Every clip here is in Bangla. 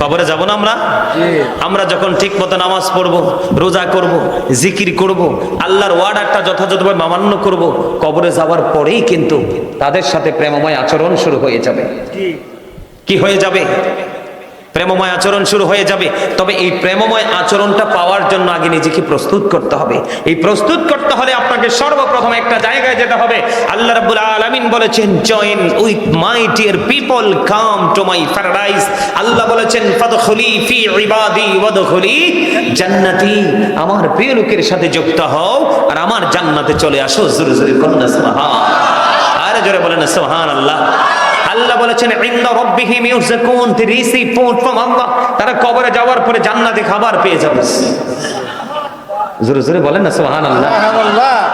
কবরে যাব না আমরা? আমরা যখন ঠিক মতো নামাজ পড়ব রোজা করব জিকির করব আল্লাহর ওয়ার্ডারটা যথাযথভাবে মামান্য করব কবরে যাওয়ার পরেই কিন্তু তাদের সাথে প্রেমময় আচরণ শুরু হয়ে যাবে। কি হয়ে যাবে? প্রেমময় আচরণ শুরু হয়ে যাবে। তবে এই প্রেমময় আচরণটা পাওয়ার জন্য আগে নিজেকে প্রস্তুত করতে হবে। এই প্রস্তুত করতে হলে আপনাকে সর্বপ্রথম একটা জায়গায় যেতে হবে। আল্লাহ রাব্বুল আলামিন বলেছেন join with my dear people come to my paradise আল্লাহ বলেছেন ফাদখুলি ফি ইবাদি ওয়াদখুলি জান্নাতি আমার প্রিয় লোকের সাথে যুক্ত হও আর আমার জান্নাতে চলে আসো। জোরে জোরে কন্যা সুবহান, আরে জোরে বলেন সুবহানাল্লাহ। আল্লাহ বলেছেন ইন্দা রব্বিহিম ইউযাকুন দি রিসিভ ফুড ফ্রম আল্লাহ তারা কবরে যাওয়ার পরে জান্নাতে খাবার পেয়ে যাবে। জোরে জোরে বলেন না সুবহানাল্লাহ।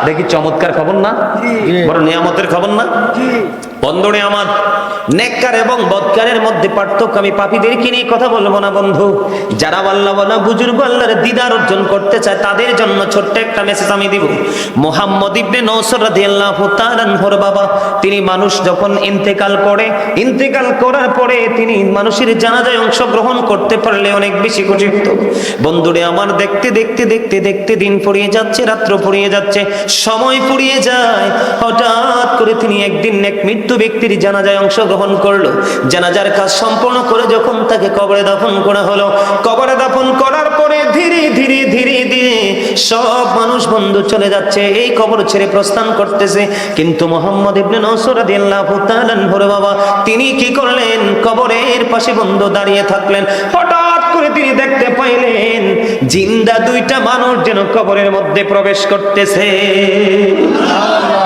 দেখি চমৎকার খবর না? বড় নিয়ামতের খবর না? বন্ধুরে আমার, নেককার এবং বদকারের মধ্যে পার্থক্য আমি পাপীদেরকে নিয়ে কথা বলব না, বন্ধু। যারা আল্লাহ বলা বুজুর্গ আল্লাহর দিদার অর্জন করতে চায়, তাদের জন্য ছোট্ট একটা মেসেজ আমি দিব। মোহাম্মদ ইবনে নৌসর রাদিয়াল্লাহু তাআলা আনহুর বাবা, তিনি মানুষ যখন ইন্তেকাল করে, ইন্তেকাল করার পরে তিনি মানুষের জানাজায় অংশগ্রহণ করতে পারলে অনেক বেশি খুশি হতো। বন্ধুরে আমার, দেখতে দেখতে দেখতে দেখতে দিন পড়িয়ে যাচ্ছে, রাত্র পড়িয়ে যাচ্ছে, সময় পড়িয়ে যায়। হঠাৎ করে তিনি একদিন এক মৃত্যু ব্যক্তির জানাজায় অংশগ্রহণ করল। জানাজার কাজ সম্পূর্ণ করে যখন তাকে কবরে দাফন করা হলো, কবরে দাফন করার পরে ধীরে ধীরে ধীরে ধীরে সব মানুষ বন্ধু চলে যাচ্ছে, এই কবর ছেড়ে প্রস্থান করতেছে। কিন্তু মোহাম্মদ ইবনে নসর রাদিয়াল্লাহু তাআলা আনহুর বাবা, তিনি কি করলেন? কবরের পাশে বন্ধু দাঁড়িয়ে থাকলেন। হঠাৎ করে তিনি দেখতে পাইলেন, জিন্দা দুইটা মানুষ যেন কবরের মধ্যে প্রবেশ করতেছে।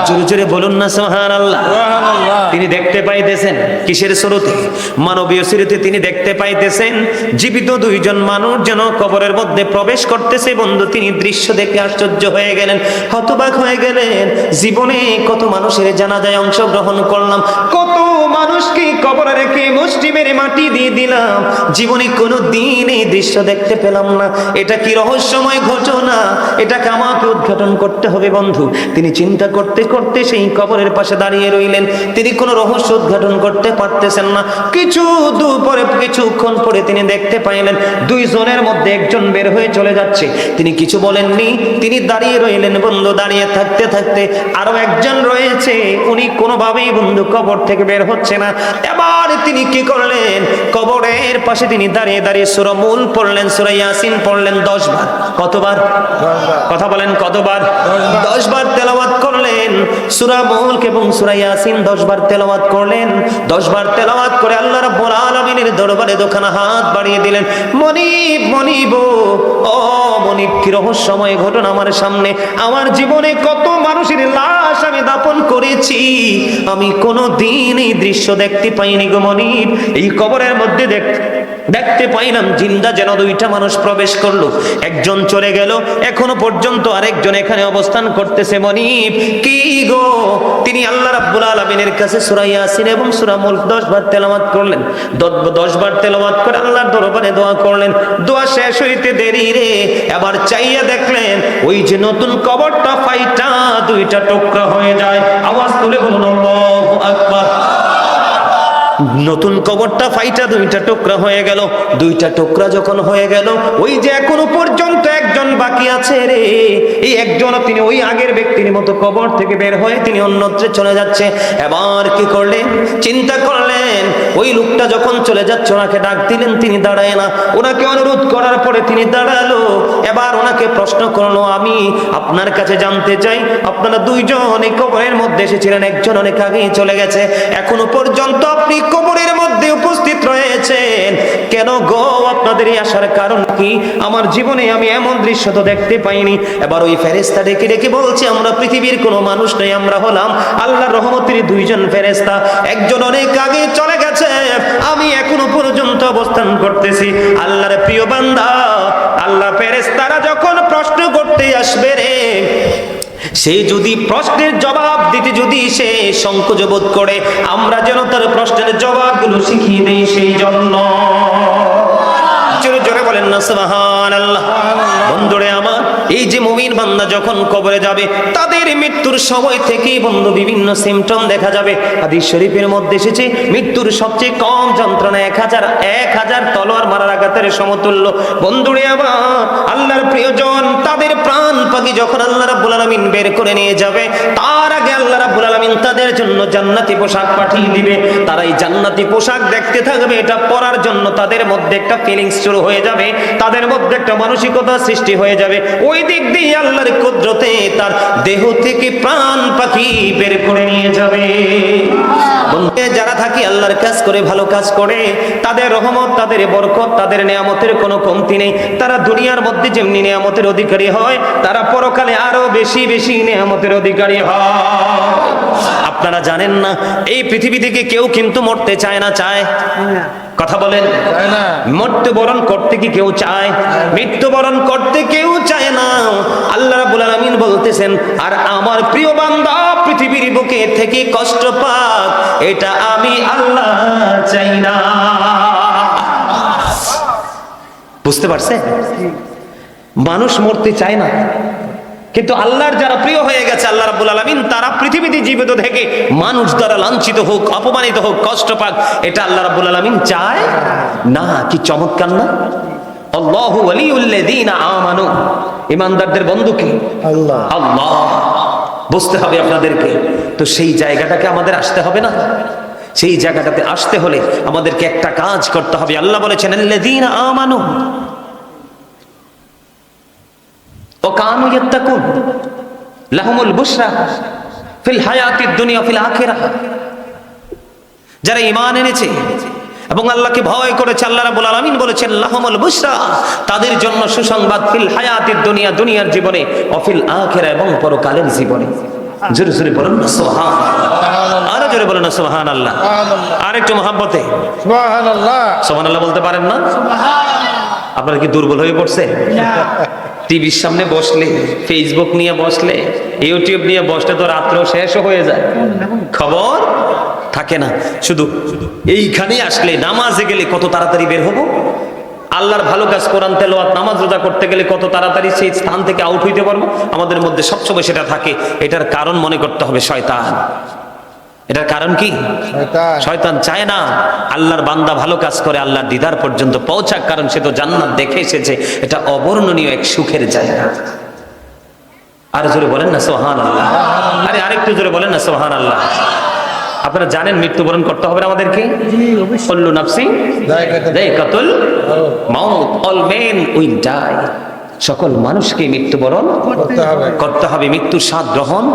জোরে জোরে বলুন না সোহান আল্লাহ তিনি দেখতে পাইতেছেন কিসের স্রোতে? মানবীয় স্মৃতি তিনি দেখতে পাইতেছেন জীবিত দুইজন মানুষ যেন কবরের মধ্যে প্রবেশ করতেছে। বন্ধু তিনি দৃশ্য দেখে আশ্চর্য হয়ে গেলেন হতবাক হয়ে গেলেন। জীবনে কত মানুষের জানাজায় অংশগ্রহণ করলাম কত মানুষকে কবরে রেখে মুষ্টি মেরে মাটি দিয়ে দিলাম। জীবনে কোনো দিন এই দৃশ্য দেখতে পেলাম না। এটা কি রহস্যময় ঘটনা? এটাকে আমাকে উদ্ঘাটন করতে হবে বন্ধু। তিনি চিন্তা করতে করতে সেই কবরের পাশে দাঁড়িয়ে রইলেন। তিনি কোনো রহস্য উদ্ঘাটন করতে পারতেছেন না। কিছু দূর পরে কিছুক্ষণ পরে তিনি দেখতে পাইলেন দুইজনের মধ্যে একজন বের হয়ে চলে যাচ্ছে। তিনি কিছু বলেননি। তিনি দাঁড়িয়ে রইলেন বন্ধু দাঁড়িয়ে থাকতে থাকতে আরও একজন রয়েছে। উনি কোনোভাবেই বন্ধু কবর থেকে বের হচ্ছে না। এবার তিনি কি করলেন? কবরের পাশে তিনি দাঁড়িয়ে দাঁড়িয়ে সুরা মূল পড়লেন সুরা ইয়াসিন পড়লেন দশ বার কতবার কথা বলেন কতবার? দশ বার তেলাওয়াত করলেন। সুরা মুলক এবং সুরা ইয়াসিন দশ বার তেলাওয়াত করলেন। দশ বার তেলাওয়াত করে আল্লাহ রাব্বুল আলামিনের দরবারে দোকানা হাত বাড়িয়ে দিলেন। মনিব মনিব, ও মনিব, কি রহস্যময় ঘটনা আমার সামনে। আমার জীবনে কত মানুষের লাশ আমি দাপন করেছি। আমি কোনো দিন এই দৃশ্য দেখতে পাইনি গো মনিব। এই কবরের মধ্যে দেখ, দেখতে পাইলাম জিন্দা যেন দুইটা মানুষ প্রবেশ করল। একজন চলে গেল, এখনও পর্যন্ত আরেকজন এখানে অবস্থান করতেছে মনিব। কি গো? তিনি আল্লাহ রাব্বুল আলামিনের কাছে সূরা ইয়াসিন এবং সূরা মুলক 10 বার তেলাওয়াত করলেন। 10 বার তেলাওয়াত করে আল্লাহর দরবারে দোয়া করলেন। দোয়া শেষ হইতে দেরি রে। এবার চাইয়া দেখলেন, ওই যে নতুন কবরটা ফাইটা, দুইটা টুকরা হয়ে যায়। আওয়াজ তুলে আল্লাহু আকবার। নতুন কবরটা ফাইটা, দুইটা টুকরা হয়ে গেল। দুইটা টুকরা যখন হয়ে গেল, ওই যে এখনও পর্যন্ত একজন বাকি আছে রে। এই একজন তিনি ওই আগের ব্যক্তির মতো কবর থেকে বের হয়ে তিনি অন্যত্রে চলে যাচ্ছে। এবার কি করলেন? চিন্তা করলেন, ওই লোকটা যখন চলে যাচ্ছে, ওনাকে ডাক দিলেন, তিনি দাঁড়ায় না। ওনাকে অনুরোধ করার পরে তিনি দাঁড়াল। এবার ওনাকে প্রশ্ন করল, আমি আপনার কাছে জানতে চাই, আপনারা দুইজন এই কবরের মধ্যে এসেছিলেন, একজন অনেক আগেই চলে গেছে। এখনও পর্যন্ত আপনি কবরের মধ্যে উপস্থিত রয়েছেন। কেন গো? আপনাদের আসার কারণ কি? আমার জীবনে আমি এমন দৃশ্য তো দেখতে পাইনি। এবার ওই ফেরেস্তা ডেকে ডেকে বলছে, আমরা পৃথিবীর কোনো মানুষ নেই, আমরা হলাম আল্লাহর রহমতের দুইজন ফেরেস্তা একজন অনেক আগে চলে গেছে, আমি এখনও পর্যন্ত অবস্থান করতেছি। আল্লাহর প্রিয় বান্দা, আল্লাহ ফেরেস্তারা যখন প্রশ্ন করতে আসবে রে, সে যদি প্রশ্নের জবাব দিতে যদি সে সংকোচ বোধ করে, আমরা যেন তার প্রশ্নের জবাবগুলো শিখিয়ে দেই সেই জন্য। না সুবহানাল্লাহ। বন্ধুরে আমার এই যে মুমিন বান্দা যখন কবরে যাবে, তাদের মৃত্যুর সময় থেকেই বন্ধু বিভিন্ন সিমটম দেখা যাবে। হাদিস শরীফের মধ্যে এসেছে, মৃত্যুর সবচেয়ে কম যন্ত্রণা এক হাজার এক হাজার তলোয়ার মারার আঘাতের সমতুল্য। বন্ধুরে আমার, আল্লাহর প্রিয়জন, তাদের প্রাণ পাখি যখন আল্লাহ রাব্বুল আলামিন বের করে নিয়ে যাবে, তার আগে আল্লাহ রাব্বুল আলামিন তাদের জন্য জান্নাতি পোশাক পাঠিয়ে দিবে। তারা এই জান্নাতি পোশাক দেখতে থাকবে, এটা পরার জন্য তাদের মধ্যে একটা ফিলিংস শুরু হয়ে যাবে, তাদের মধ্যে একটা মানসিকতা সৃষ্টি হয়ে যাবে। ওই দিক দিয়ে আল্লাহর কুদরতে তার দেহ থেকে প্রাণ পাখি বের করে নিয়ে যাবে। যারা থাকি আল্লাহর কাজ করে ভালো কাজ করে তাদের রহমত তাদের বরকত তাদের নিয়ামতের কোনো কমতি নেই। তারা দুনিয়ার মধ্যে যেমনি নিয়ামতের অধিকারী হয় তারা পরকালে আরও বেশি বেশি নিয়ামতের অধিকারী হয়। আপনারা জানেন না এই পৃথিবী থেকে কেউ কিন্তু মরতে চায় না চায়? কথা বলেন। মৃত্যুবরণ করতে কি কেউ চায়? মৃত্যুবরণ করতে কেউ চায় আল্লাহ রাব্বুল আলামিন বলতেছেন, আর আমার প্রিয় বান্দা পৃথিবীর বুকে থেকে কষ্ট পাক, এটা আমি আল্লাহ চাই না। বুঝতে পারছেন মানুষ মরতে চায় না। কিন্তু আল্লাহর যারা প্রিয় হয়ে গেছে, আল্লাহ রাব্বুল আলামিন, তারা পৃথিবীতে জীবিত থেকে মানুষ দ্বারা লাঞ্ছিত হোক, অপমানিত হোক, কষ্ট পাক, এটা আল্লাহ রাব্বুল আলামিন চায় না। কি চমৎকার না? আল্লাহু আমানু। ইমানদারদের বন্ধু কি? আল্লাহ। আল্লাহ। বুঝতে হবে আপনাদেরকে। তো সেই জায়গাটাকে আমাদের আসতে হবে না? সেই জায়গাটাতে আসতে হলে আমাদেরকে একটা কাজ করতে হবে। আল্লাহ বলেছেন আল্লাযীনা আমানু ও কানু ইয়াত্তাকুন লাহুমুল বুশরা ফিল হায়াতিদ দুনিয়া ফিল আখিরাহ। যারা ঈমান এনেছে এবং আল্লাহকে ভয় করেছে আল্লাহ রাব্বুল আলামিন বলেছেন লাহুমুল বুশরা তাদের জন্য সুসংবাদ ফিল হায়াতিদ দুনিয়া দুনিয়ার জীবনে অফিল আখিরা এবং পরকালের জীবনে। জোরে জোরে বলেন না আরও জোরে বলেন না সুবহান আল্লাহ আর একটু মহাব্বতে। সুবহানাল্লাহ। আল্লাহ বলতে পারেন না? আপনারা কি দুর্বল হয়ে পড়ছে? টিভির সামনে বসলে ফেসবুক নিয়ে বসলে ইউটিউব নিয়ে বসলে তো রাত্র শেষ হয়ে যায়। খবর? থাকে না। শুধু এইখানে আসলে নামাজে গেলে কত তাড়াতাড়ি বের হব? আল্লাহর ভালো কাজ কোরআন তেলাওয়াত নামাজ রোজা করতে গেলে কত তাড়াতাড়ি সেই স্থান থেকে আউট হইতে পারব? আমাদের মধ্যে সবসময় সেটা থাকে। এটার কারণ মনে করতে হবে শয়তান। এটার কারণ কি? শয়তান। শয়তান চায় না আল্লাহর বান্দা ভালো কাজ করে আল্লাহর দিদার পর্যন্ত পৌঁছাক কারণ সে তো জান্নাত দেখে এসেছে। এটা অবর্ণনীয় এক সুখের জায়গা। আর জোরে বলেন না সোহান আল্লাহ আরে আরেকটু জোরে বলেন না সোহান আল্লাহ আপনারা জানেন মৃত্যুবরণ করতে হবে আমাদেরকে? কল্লু নাফসি কাতুল মাউত। অল মেন উইল ডাই সকল মানুষকে মৃত্যুবরণ করতে হবে। মৃত্যুর স্বাদ গ্রহণ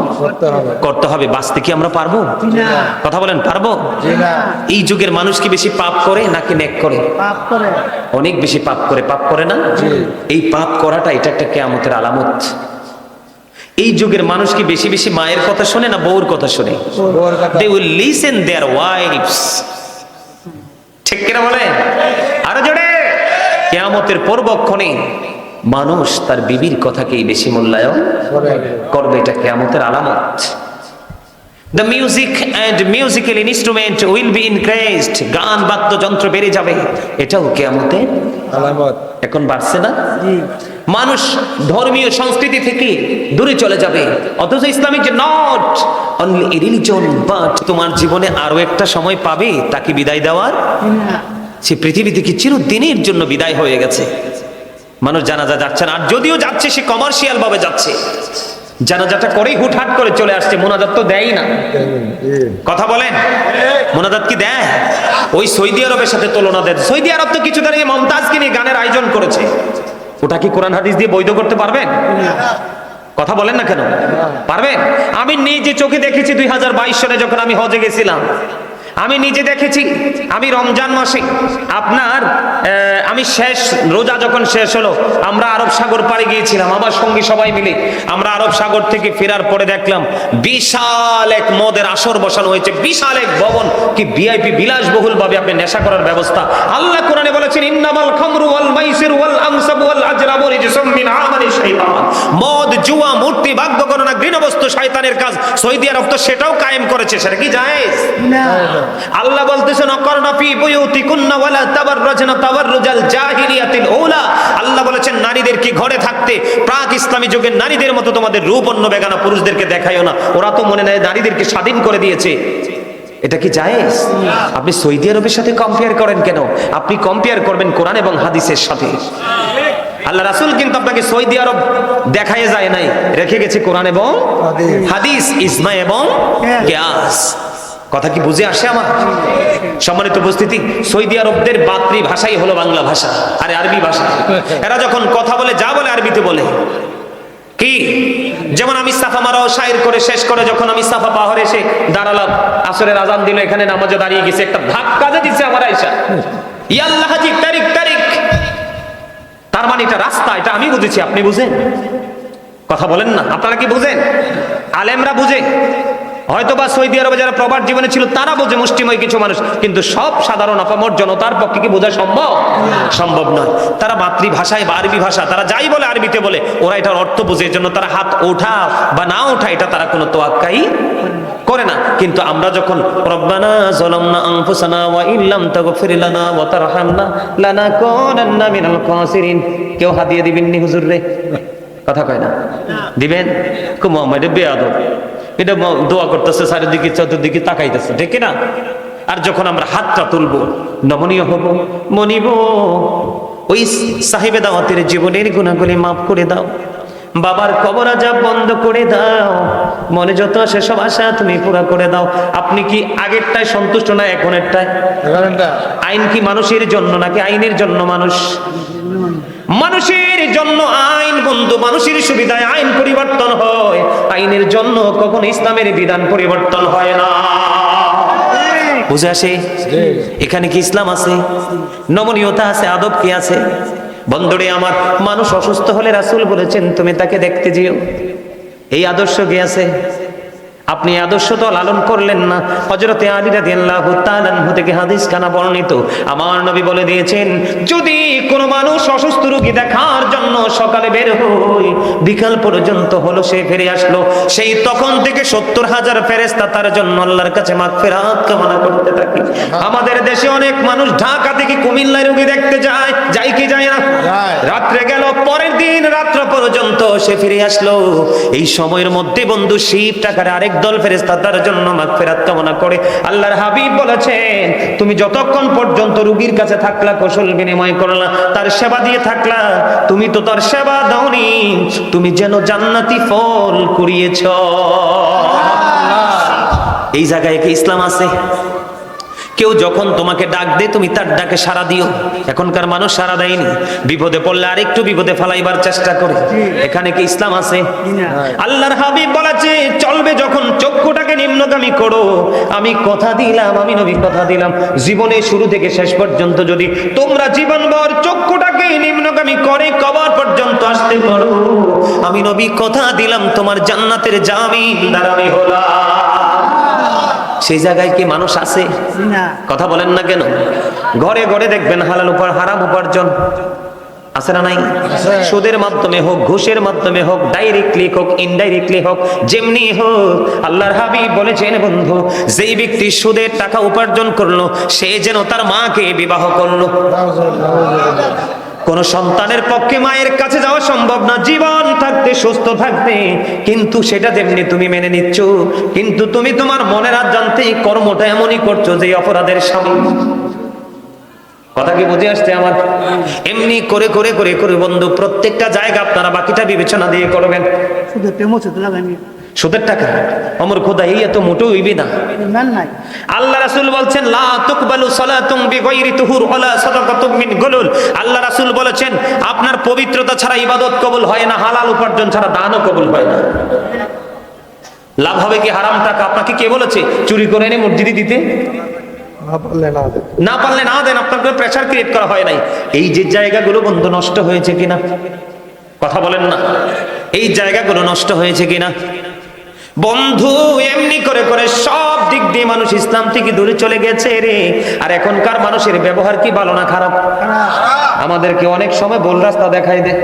করতে হবে। বাঁচতে কি আমরা পারব? কথা বলেন পারব? এই যুগের মানুষ কি বেশি পাপ করে নাকি নেক করে? করে। অনেক বেশি পাপ করে। পাপ করে না? এই পাপ করাটা এটা একটা কেয়ামতের আলামত। এই যুগের মানুষ কি বেশি বেশি মায়ের কথা শুনে না বউর কথা শোনে? They will listen their wives ঠিক কিনা বলে আরও জোরে। কেয়ামতের পরবক্ষণে মানুষ তার বিবির কথাকেই বেশি মূল্যায়ন করবে। এটা কেয়ামতের আলামত। The music and musical instrument will be increased গান বাদ্যযন্ত্র বেড়ে যাবে। এটাও কেয়ামতে আলামত। এখন বাড়ছে না? মানুষ ধর্মীয় সংস্কৃতি থেকে দূরে চলে যাবে। অথচ ইসলামিক যে নট অনলি রিলিজন বাট তোমার জীবনে আরও একটা সময় পাবে তাকে বিদায় দেওয়ার? সে পৃথিবী থেকে চিরদিনের জন্য বিদায় হয়ে গেছে? মানুষ জানাজা যাচ্ছে না। আর যদিও যাচ্ছে সে কমার্শিয়াল ভাবে যাচ্ছে। জানাজাটা করেই হুটহাট করে চলে আসছে, মোনাজাত তো দেয়ই না। কথা বলেন? মোনাজাত কি দেয়? ওই সৌদি আরবের সাথে তুলনা দেয় সৌদি আরব তো কিছু দাঁড়িয়ে মমতাজকে নিয়ে গানের আয়োজন করেছে। ওটা কি কোরআন হাদিস দিয়ে বৈধ করতে পারবেন? কথা বলেন না কেন? পারবেন? আমি নিজে চোখে দেখেছি দুই হাজার বাইশ সালে যখন আমি হজে গেছিলাম। আমি নিজে দেখেছি, আমি রমজান মাসে আপনার আমি শেষ রোজা যখন শেষ হলো, আমরা আরব সাগর পাড়ে গিয়েছিলাম, আমার সঙ্গী সবাই মিলে আমরা আরব সাগর থেকে ফেরার পরে দেখলাম, বিশাল এক মদের আসর বসানো হয়েছে, বিশাল এক ভবন, কি ভিআইপি বিলাসবহুল ভাবে আপনি নেশা করার ব্যবস্থা। আল্লাহ কোরআনে বলেছেন, ইন্নামাল খামরু ওয়াল মাইসির ওয়াল আনসাবু ওয়াল আজরাবু রিজসুম মিন আমালি শাইতান। মদ, জুয়া, মূর্তি ভাগ্য গণনা গৃহবস্তু, শয়তানের কাজ, সৌদি আরব তো সেটাও কায়েম করেছে, সেটা কি জায়েজ? না। আল্লাহ বলতেছেন ওয়ালা তাবাররাজনা তাবাররুজাল জাহিলিয়াতিল উলা। আল্লাহ বলেছেন বলেছেন নারীদেরকে ঘরে থাকতে প্রাক ইসলামী যুগের নারীদের মতো তোমাদের রূপ অন্য বেগানা পুরুষদেরকে দেখাইও না? ওরা তো মনে নেয় নারীদেরকে স্বাধীন করে দিয়েছে। এটা কি জায়েজ? আপনি সৌদি আরবের সাথে কম্পেয়ার করেন কেন? আপনি কম্পেয়ার করবেন কোরআন এবং হাদিসের সাথে। আল্লাহ রাসুল কিন্তু আপনাকে সৌদি আরব দেখায় যায় নাই। রেখে গেছে কোরআন এবং হাদিস। ইসমা এবং কিয়াস কথা কি বুঝে আসে আমার? সম্মানিত উপস্থিতি, সৌদি আরবদের মাতৃভাষাই হলো বাংলা ভাষা, আরে আরবি ভাষা। এরা যখন কথা বলে, যা বলে আরবিতে বলে। কি? যেমন আমি সাফা মারাও শায়ের করে, শেষ করে, যখন আমি সাফা পাহাড়ে এসে দাঁড়ালাম, আসরের আজান দিল, এখানে নামাজে দাঁড়িয়ে গেছে, একটা ধাক্কা যে দিচ্ছে আমার আইসা ইয়াল্লাহ হাজি তারিখ তারিখ। তার মানে এটা রাস্তা, এটা আমি বুঝেছি, আপনি বুঝেন? কথা বলেন না, আপনারা কি বুঝেন? আলেমরা বুঝে। হয়তো বা সৌদি আরবে যারা প্রবাদ জীবনে ছিল, তারা বোঝে মুষ্টিময় কিছু মানুষ, কিন্তু সব সাধারণ আপামর জনতার পক্ষে কি বোঝা সম্ভব? সম্ভব নয়। তারা মাতৃভাষায় বা আরবি ভাষা, তারা যাই বলে আরবিতে বলে, ওরা এটার অর্থ বুঝে জন্য তারা হাত ওঠা বা না ওঠা, এটা তারা কোনো তোয়াক্কাই করে না। কিন্তু আমরা যখন, রব্বানা যালামনা আনফুসানা ওয়া ইল্লাম তাগফির লানা ওয়া তারহামনা লানাকুনান্না মিনাল কেউ হাত দিয়ে দিবেন নি হুজুর রে? কথা কয় না। দিবেন? কো মোহাম্মদ বেয়াদব। এটা দোয়া করতেছে, চারিদিকে, চতুর্দিকে তাকাইতেছে, ঠিক না আর যখন আমরা হাতটা তুলবো, নমনীয় হব, মনিব, ওই সাহেবে দাওয়াতের জীবনের গুণাগুলি মাফ করে দাও। বাবার কবর আজাব বন্ধ করে দাও। মনে যত আসে সব আশা তুমি পুরা করে দাও। আপনি কি আগেরটায় সন্তুষ্ট না এখনেরটায়? আইন কি মানুষের জন্য নাকি আইনের জন্য মানুষ? মানুষের জন্য আইন বন্ধু মানুষের সুবিধায় আইন পরিবর্তন হয়। আইনের জন্য কখনো ইসলামের বিধান পরিবর্তন হয় না। বুঝে আসে? এখানে কি ইসলাম আছে? নমনীয়তা আছে আদব কি আছে? বন্ধুরে আমার মানুষ অসুস্থ হলে রাসুল বলেছেন তুমি তাকে দেখতে যেও। এই আদর্শ কি আছে? আপনি আদর্শ তো লালন করলেন না। হজরতে আলী রাদিয়াল্লাহু তাআলা আনহু থেকে হাদিস খানা বর্ণিত। আমার নবী বলে দিয়েছেন যদি কোনো মানুষ অসুস্থ রোগী দেখার জন্য সকালে বের হই বিকাল পর্যন্ত হলো সে ফিরে আসলো। সেই তখন থেকে সত্তর হাজার ফেরেস্তা তার জন্য আল্লাহর কাছে মাগফিরাত কামনা করতে থাকে। আমাদের দেশে অনেক মানুষ ঢাকা থেকে কুমিল্লায় রোগী দেখতে যায় যাই কি যায় না? রাত্রে গেল পরের দিন রাত্র পর্যন্ত সে ফিরে আসলো। এই সময়ের মধ্যে বন্ধু শিব টাকার আরেক দল ফেরেস্তা তার জন্য মাগফিরাত কামনা করে। আল্লাহর হাবিব বলেছেন, তুমি যতক্ষণ পর্যন্ত রুগীর কাছে থাকলা, কৌশল বিনিময় করলা, তার সেবা দিয়ে থাকলা, তুমি তো তার সেবা দাওনি, তুমি যেন জান্নাতি ফল কুড়িয়েছ। এই জায়গায় কি ইসলাম আছে? কেউ যখন তোমাকে ডাক দে তুমি তার ডাকে সাড়া দিও। এখনকার মানুষ সাড়া দেয়নি। বিপদে পড়লে আরেকটু বিপদে ফালাইবার চেষ্টা করে। এখানে কি ইসলাম আছে? আল্লাহর হাবিব বলেছে, চলবে যখন চক্ষুটাকে নিম্নগামী করো। আমি কথা দিলাম, আমি নবী কথা দিলাম। জীবনে শুরু থেকে শেষ পর্যন্ত যদি তোমরা জীবনভর চক্ষুটাকে নিম্নগামী করে, কবর পর্যন্ত আসতে পারো। আমি নবী কথা দিলাম, তোমার জান্নাতের জামিন দাঁড়ামি হলাম। সেই জায়গায় কি মানুষ আছে? কথা বলেন না কেন? ঘরে ঘরে দেখবেন হালাল উপর হারাম উপার্জন। আছে না নাই? সুদের মাধ্যমে হোক ঘুষের মাধ্যমে হোক ডাইরেক্টলি হোক ইনডাইরেক্টলি হোক যেমনি হোক আল্লাহর হাবিব বলেছেন বন্ধু যেই ব্যক্তি সুদের টাকা উপার্জন করল সে যেন তার মাকে বিবাহ করল। কোন সন্তানের পক্ষে মায়ের কাছে যাওয়া সম্ভব না। জীবন থাকতে সুস্থ থাকতে। কিন্তু সেটা যেমনি তুমি মেনে নিচ্ছ, কিন্তু তুমি তোমার মনের আজ জানতে কর্মটা এমনই করছ যে অপরাধের স্বামী কথা কি বুঝে আসছে আমার? এমনি করে করে করে করে বন্ধু, প্রত্যেকটা জায়গা আপনারা বাকিটা বিবেচনা দিয়ে করবেন। শুধু সুদের টাকা? অমর খোদা এই এত মোটেও হইবে না। আল্লাহ রাসূল বলছেন লা তুকবালু সালাতুম বিগাইরি তুহুর ওয়ালা সাদাকাতুম মিন গুলুল। আল্লাহ রাসূল বলেছেন আপনার পবিত্রতা ছাড়া ইবাদত কবুল হয় না হালাল উপার্জন ছাড়া দানও কবুল হয় না। লাভ হবে কি হারাম টাকা? আপনাকে কে বলেছে চুরি করে এনে মসজিদে দিতে? না পারলে না না পারলে না দেন আপনার কোনো প্রেশার ক্রিয়েট করা হয় নাই। এই যে জায়গাগুলো বন্ধু নষ্ট হয়েছে কিনা? কথা বলেন না। এই জায়গাগুলো নষ্ট হয়েছে কিনা? বন্ধু এমনি করে করে সব দিক দিয়ে মানুষ ইসলাম থেকে দূরে চলে গেছে রে। আর এখনকার মানুষের ব্যবহার কি ভালো না খারাপ? আমাদেরকে অনেক সময় ভুল রাস্তা দেখাই দেয়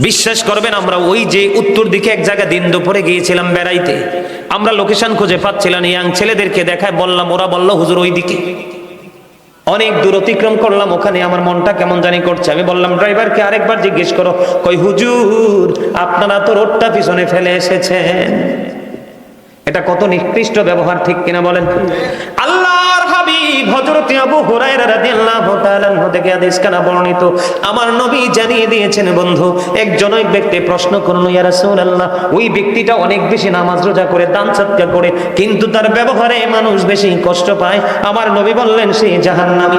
বিশ্বাস করবেন আমরা ওই যে উত্তর দিকে এক জায়গা দিন দুপুরে গিয়েছিলাম বেড়াইতে আমরা লোকেশন খুঁজে পাচ্ছিলাম ইয়াং ছেলেদেরকে দেখায় বললাম ওরা বলল হুজুর ওই দিকে অনেক দূর অতিক্রম করলাম, ওখানে আমার মনটা কেমন জানি করছে। আমি বললাম, ড্রাইভারকে আরেকবার জিজ্ঞেস করো। কই, হুজুর, আপনারা তো রোডটা পিছনে ফেলে এসেছেন। এটা কত নিকৃষ্ট ব্যবহার, ঠিক কিনা বলেন? আল্লাহর আমার নবী জানিয়ে দিয়েছেন, বন্ধু, একজন ব্যক্তি প্রশ্ন ইয়া ওই ব্যক্তিটা অনেক বেশি নামাজ রোজা করে করে, কিন্তু তার ব্যবহারে মানুষ বেশি কষ্ট পায়? আমার নবী বললেন, সে জাহান্নামী।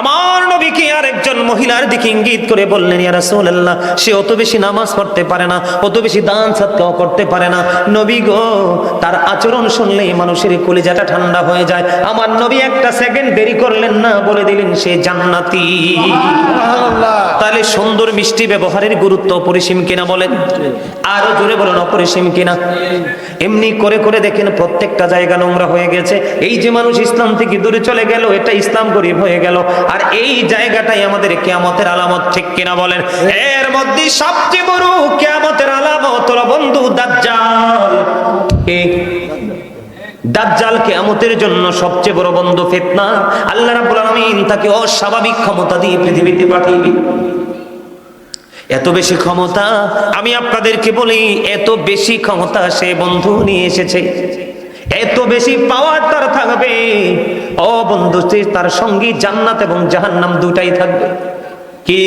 আমার নবীকে আর একজন মহিলার দিকে ইঙ্গিত করে বললেন ইয়া রাসূলুল্লাহ সে অত বেশি নামাজ পড়তে পারে না অত বেশি দান সৎকাও করতে পারে না। নবী গো তার আচরণ শুনলেই মানুষের কলিজাটা ঠান্ডা হয়ে যায়। আমার নবী একটা সেকেন্ড দেরি করলেন না বলে দিলেন সে জান্নাতি। তাহলে সুন্দর মিষ্টি ব্যবহারের গুরুত্ব অপরিসীম কিনা বলেন? আরও জোরে বলেন অপরিসীম কিনা? এমনি করে করে দেখেন প্রত্যেকটা জায়গা নোংরা হয়ে গেছে। এই যে মানুষ ইসলাম থেকে দূরে চলে গেল এটা ইসলাম গরিব হয়ে গেল। আর এই জায়গাটাই আমাদের কেয়ামতের আলামত, ঠিক কিনা বলেন? এর মধ্যে সবচেয়ে বড় কেয়ামতের আলামত হলো বন্ধু দাজ্জাল। কে? দাজ্জাল কেয়ামতের জন্য সবচেয়ে বড় ফিতনা। আল্লাহ রাব্বুল আলামিন তাকে অস্বাভাবিক ক্ষমতা দিয়ে পৃথিবীতে পাঠিয়ে এত বেশি ক্ষমতা, আমি আপনাদেরকে বলি, এত বেশি ক্ষমতা সে বন্ধু নিয়ে এসেছে। এত বেশি পাওয়ার তার থাকবে। ও বন্ধু তার সঙ্গী জান্নাত এবং জাহান্নাম দুটাই থাকবে। কি?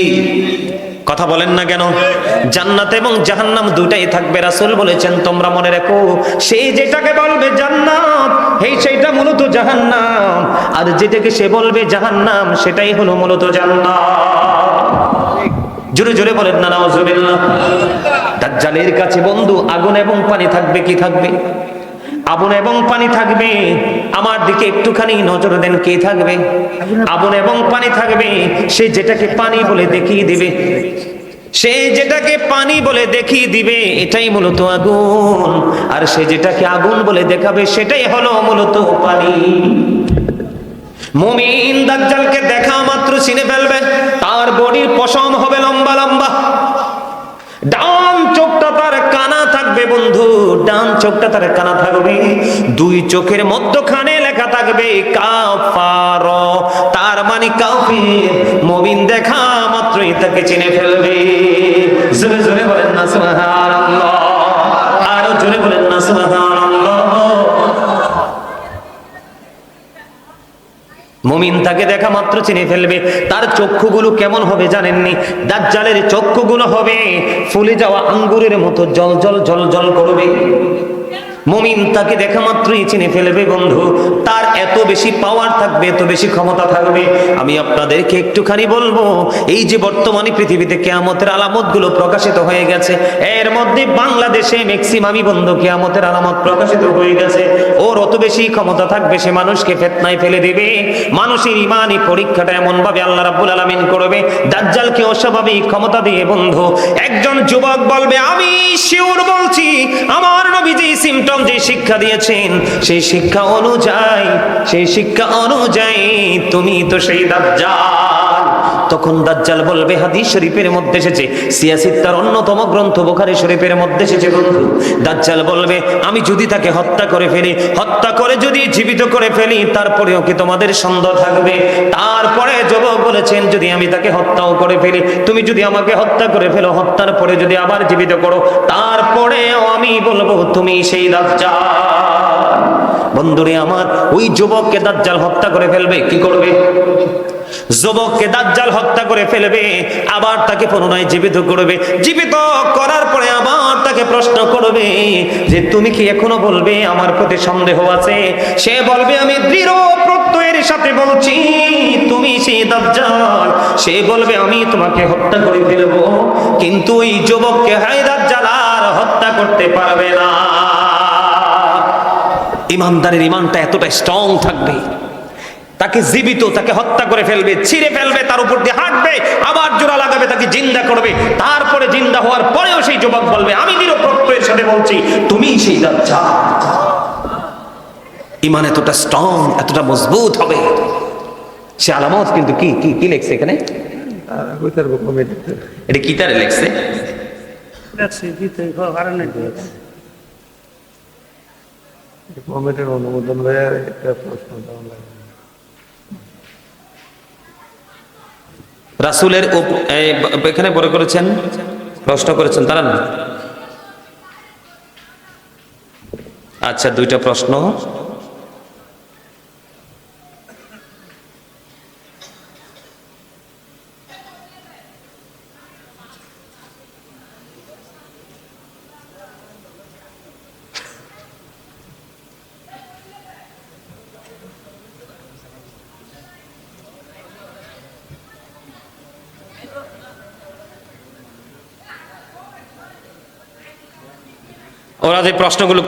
কথা বলেন না কেন? জান্নাত এবং জাহান্নাম দুটাই থাকবে, রাসুল বলেছেন, তোমরা মনে রেখো সেই যেটাকে বলবে জান্নাত এই সেইটা মূলত জাহান্নাম। আর যেটাকে সে বলবে জাহান্নাম, সেটাই হলো মূলত জান্নাত। জোরে জোরে বলেন না নাউজুবিল্লাহ দাজ্জালের কাছে বন্ধু, আগুন এবং পানি থাকবে, কি থাকবে? আগুন এবং পানি থাকবে। আমার দিকে একটুখানি নজর দেন, কে থাকবে? আগুন এবং পানি থাকবে, সে যেটাকে পানি বলে দেখিয়ে দিবে। সে যেটাকে পানি বলে দেখিয়ে দিবে, এটাই মূলত আগুন। আর সে যেটাকে আগুন বলে দেখাবে, সেটাই হলো মূলত পানি। মুমিন দাজ্জালকে দেখা মাত্র চিনে ফেলবে, তার বডির পশম হবে লম্বা লম্বা। ডান চোখটা তার কানা থাকবে বন্ধু, ডান চোখটা তার কানা থাকবে। দুই চোখের মধ্যখানে লেখা থাকবে, কাফার। তার মানে কাফির মবিন দেখা মাত্রই তাকে চিনে ফেলবে। জোরে জোরে বলেন না, সুবহানাল্লাহ। আরও জোরে বলেন না, সুবহানাল্লাহ মুমিন তাকে দেখা মাত্র চিনে ফেলবে। তার চক্ষুগুলো কেমন হবে জানেননি? দাজ্জালের চক্ষুগুলো হবে ফুলে যাওয়া আঙ্গুরের মতো জল জল জল জল করবে। মুমিন তাকে দেখা মাত্রই চিনে ফেলবে বন্ধু। তার এত বেশি পাওয়ার থাকবে, এত বেশি ক্ষমতা থাকবে। আমি আপনাদেরকে একটুখানি বলব, এই যে বর্তমানে পৃথিবীতে কেয়ামতের আলামতগুলো প্রকাশিত হয়ে গেছে, এর মধ্যে বাংলাদেশে ম্যাক্সিমামই বন্ধু কেয়ামতের আলামত প্রকাশিত হয়ে গেছে। ওর অত বেশি ক্ষমতা থাকবে, সে মানুষকে ফেতনায় ফেলে দেবে। মানুষের ইমানই পরীক্ষাটা এমন ভাবে আল্লাহ রাব্বুল আলামিন করবে, দাজ্জালকে অস্বাভাবিক ক্ষমতা দিয়ে বন্ধু। একজন যুবক বলবে, আমি শিওর বলছি, আমার নবী যে সিমটম যে শিক্ষা দিয়েছেন সেই শিক্ষা অনুযায়ী সেই শিক্ষা অনুযায়ী তুমি তো সেই দাজ্জাল। তখন দাজ্জাল বলবে, হাদিস শরীফের মধ্যে এসেছে। সিয়াসিদ তার অন্যতম গ্রন্থ বোখারি শরীফের মধ্যে এসেছে বন্ধু। দাজ্জাল বলবে, আমি যদি তাকে হত্যা করে ফেলি, হত্যা করে যদি জীবিত করে ফেলি, তারপরেও কি তোমাদের সন্দেহ থাকবে? তারপরে যুবক বলেছেন, যদি আমি তাকে হত্যাও করে ফেলি, তুমি যদি আমাকে হত্যা করে ফেলো, হত্যার পরে যদি আবার জীবিত করো, তারপরেও আমি বলব, তুমি সেই দাজ্জাল। বন্ধুরে আমার, ওই যুবককে দাজ্জাল হত্যা করে ফেলবে, কি করবে? যুবককে দাজ্জাল হত্যা করে ফেলবে, আবার তাকে পুনরায় জীবিত করবে। জীবিত করার পরে আবার তাকে প্রশ্ন করবে যে, তুমি কি এখনও বলবে? আমার প্রতি সন্দেহ আছে। সে বলবে, আমি দৃঢ় প্রত্যয়ের সাথে বলছি, তুমি সেই দাজ্জাল। সে বলবে, আমি তোমাকে হত্যা করে ফেলব, কিন্তু ওই যুবককে হাই দাজ্জাল আর হত্যা করতে পারবে না। ইমানদারের ইমানটা এতটা স্ট্রং থাকবে তাকে জীবিত তাকে হত্যা করে ফেলবে ছিঁড়ে ফেলবে তার উপর দিয়ে হাঁটবে আবার জোড়া লাগাবে তাকে জিন্দা করবে তারপরে জিন্দা হওয়ার পরেও সেই যুবক বলবে আমি নিরপ্রত্যয়ের সাথে বলছি তুমি সেই যাচ্ছা ইমান এতটা স্ট্রং এতটা মজবুত হবে। সে আলামত কিন্তু কি কি কি লেখছে এখানে? এটা কি তারে লেখছে কমিটির অনুমোদন হয়ে একটা প্রশ্ন লাগবে রাসুলের এখানে বড় করেছেন প্রশ্ন করেছেন তারা না আচ্ছা দুইটা প্রশ্ন ওরা যে প্রশ্নগুলো